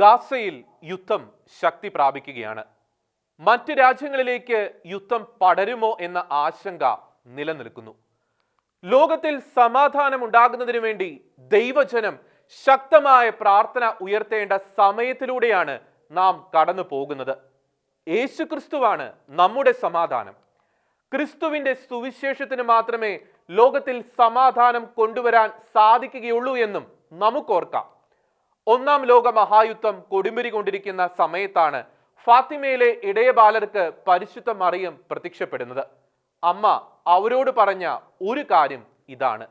ഗാസയിൽ യുദ്ധം ശക്തി പ്രാപിക്കുകയാണ്. മറ്റ് രാജ്യങ്ങളിലേക്ക് യുദ്ധം പടരുമോ എന്ന ആശങ്ക നിലനിൽക്കുന്നു. ലോകത്തിൽ സമാധാനം ഉണ്ടാകുന്നതിനു വേണ്ടി ദൈവജനം ശക്തമായ പ്രാർത്ഥന ഉയർത്തേണ്ട സമയത്തിലൂടെയാണ് നാം കടന്നു പോകുന്നത്. യേശുക്രിസ്തുവാണ് നമ്മുടെ സമാധാനം. ക്രിസ്തുവിന്റെ സുവിശേഷത്തിന് മാത്രമേ ലോകത്തിൽ സമാധാനം കൊണ്ടുവരാൻ സാധിക്കുകയുള്ളൂ എന്നും നമുക്കോർക്കാം. ഒന്നാം ലോക മഹായുദ്ധം കൊടുമ്പിരി കൊണ്ടിരിക്കുന്ന സമയത്താണ് ഫാത്തിമയിലെ ഇടയ ബാലർക്ക് പരിശുദ്ധ മറിയം പ്രത്യക്ഷപ്പെടുന്നത്. അമ്മ അവരോട് പറഞ്ഞ ഒരു കാര്യം ഇതാണ്.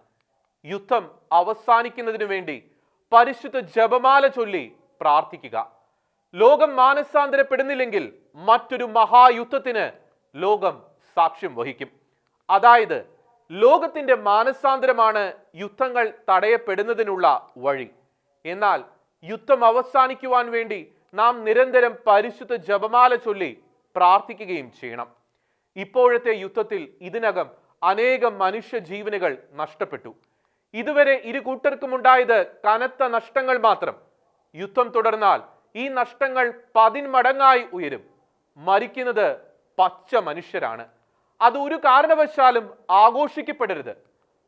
യുദ്ധം അവസാനിക്കുന്നതിനു വേണ്ടി പരിശുദ്ധ ജപമാല ചൊല്ലി പ്രാർത്ഥിക്കുക. ലോകം മാനസാന്തരപ്പെടുന്നില്ലെങ്കിൽ മറ്റൊരു മഹായുദ്ധത്തിന് ലോകം സാക്ഷ്യം വഹിക്കും. അതായത് ലോകത്തിന്റെ മാനസാന്തരമാണ് യുദ്ധങ്ങൾ തടയപ്പെടുന്നതിനുള്ള വഴി. എന്നാൽ യുദ്ധം അവസാനിക്കുവാൻ വേണ്ടി നാം നിരന്തരം പരിശുദ്ധ ജപമാല ചൊല്ലി പ്രാർത്ഥിക്കുകയും ചെയ്യണം. ഇപ്പോഴത്തെ യുദ്ധത്തിൽ ഇതിനകം അനേകം മനുഷ്യ ജീവനുകൾ നഷ്ടപ്പെട്ടു. ഇതുവരെ ഇരു കൂട്ടർക്കുമുണ്ടായത് കനത്ത നഷ്ടങ്ങൾ മാത്രം. യുദ്ധം തുടർന്നാൽ ഈ നഷ്ടങ്ങൾ പതിന്മടങ്ങായി ഉയരും. മരിക്കുന്നത് പച്ച മനുഷ്യരാണ്. അത് ഒരു കാരണവശാലും ആഘോഷിക്കപ്പെടരുത്.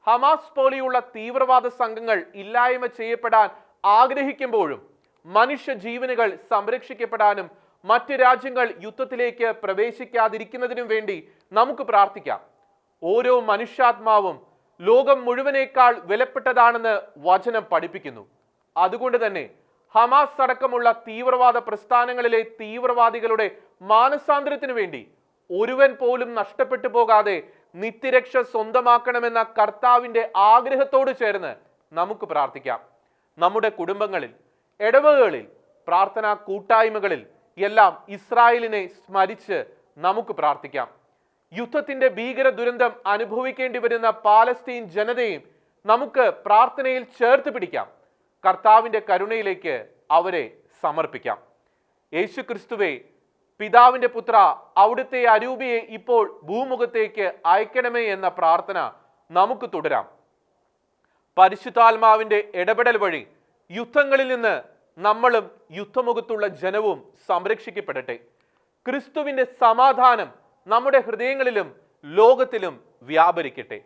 ഹമാസ് പോലെയുള്ള തീവ്രവാദ സംഘങ്ങൾ ഇല്ലായ്മ ചെയ്യപ്പെടാൻ ആഗ്രഹിക്കുമ്പോഴും മനുഷ്യ ജീവനുകൾ സംരക്ഷിക്കപ്പെടാനും മറ്റ് രാജ്യങ്ങൾ യുദ്ധത്തിലേക്ക് പ്രവേശിക്കാതിരിക്കുന്നതിനും വേണ്ടി നമുക്ക് പ്രാർത്ഥിക്കാം. ഓരോ മനുഷ്യാത്മാവും ലോകം മുഴുവനേക്കാൾ വിലപ്പെട്ടതാണെന്ന് വചനം പഠിപ്പിക്കുന്നു. അതുകൊണ്ട് തന്നെ ഹമാസ് അടക്കമുള്ള തീവ്രവാദ പ്രസ്ഥാനങ്ങളിലെ തീവ്രവാദികളുടെ മാനസാന്തരത്തിനു വേണ്ടി ഒരുവൻ പോലും നഷ്ടപ്പെട്ടു പോകാതെ നിത്യരക്ഷ സ്വന്തമാക്കണമെന്ന കർത്താവിന്റെ ആഗ്രഹത്തോട് ചേർന്ന് നമുക്ക് പ്രാർത്ഥിക്കാം. നമ്മുടെ കുടുംബങ്ങളിൽ ഇടവകകളിൽ പ്രാർത്ഥനാ കൂട്ടായ്മകളിൽ എല്ലാം ഇസ്രായേലിനെ സ്മരിച്ച് നമുക്ക് പ്രാർത്ഥിക്കാം. യുദ്ധത്തിന്റെ ഭീകര ദുരന്തം അനുഭവിക്കേണ്ടി വരുന്ന പാലസ്തീൻ ജനതയും നമുക്ക് പ്രാർത്ഥനയിൽ ചേർത്ത് പിടിക്കാം. കർത്താവിന്റെ കരുണയിലേക്ക് അവരെ സമർപ്പിക്കാം. യേശു ക്രിസ്തുവെ പിതാവിന്റെ പുത്ര അവിടുത്തെ അരൂപിയെ ഇപ്പോൾ ഭൂമുഖത്തേക്ക് അയക്കണമേ എന്ന പ്രാർത്ഥന നമുക്ക് തുടരാം. പരിശുദ്ധാത്മാവിന്റെ ഇടപെടൽ വഴി യുദ്ധങ്ങളിൽ നിന്ന് നമ്മളും യുദ്ധമുഖത്തുള്ള ജനവും സംരക്ഷിക്കപ്പെടട്ടെ. ക്രിസ്തുവിന്റെ സമാധാനം നമ്മുടെ ഹൃദയങ്ങളിലും ലോകത്തിലും വ്യാപരിക്കട്ടെ.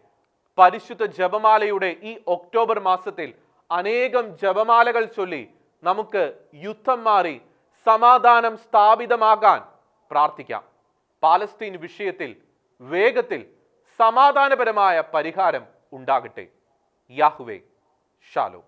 പരിശുദ്ധ ജപമാലയുടെ ഈ ഒക്ടോബർ മാസത്തിൽ അനേകം ജപമാലകൾ ചൊല്ലി നമുക്ക് യുദ്ധം മാറി സമാധാനം സ്ഥാപിതമാകാൻ പ്രാർത്ഥിക്കാം. പാലസ്തീൻ വിഷയത്തിൽ വേഗത്തിൽ സമാധാനപരമായ പരിഹാരം ഉണ്ടാകട്ടെ. याहवे शालो।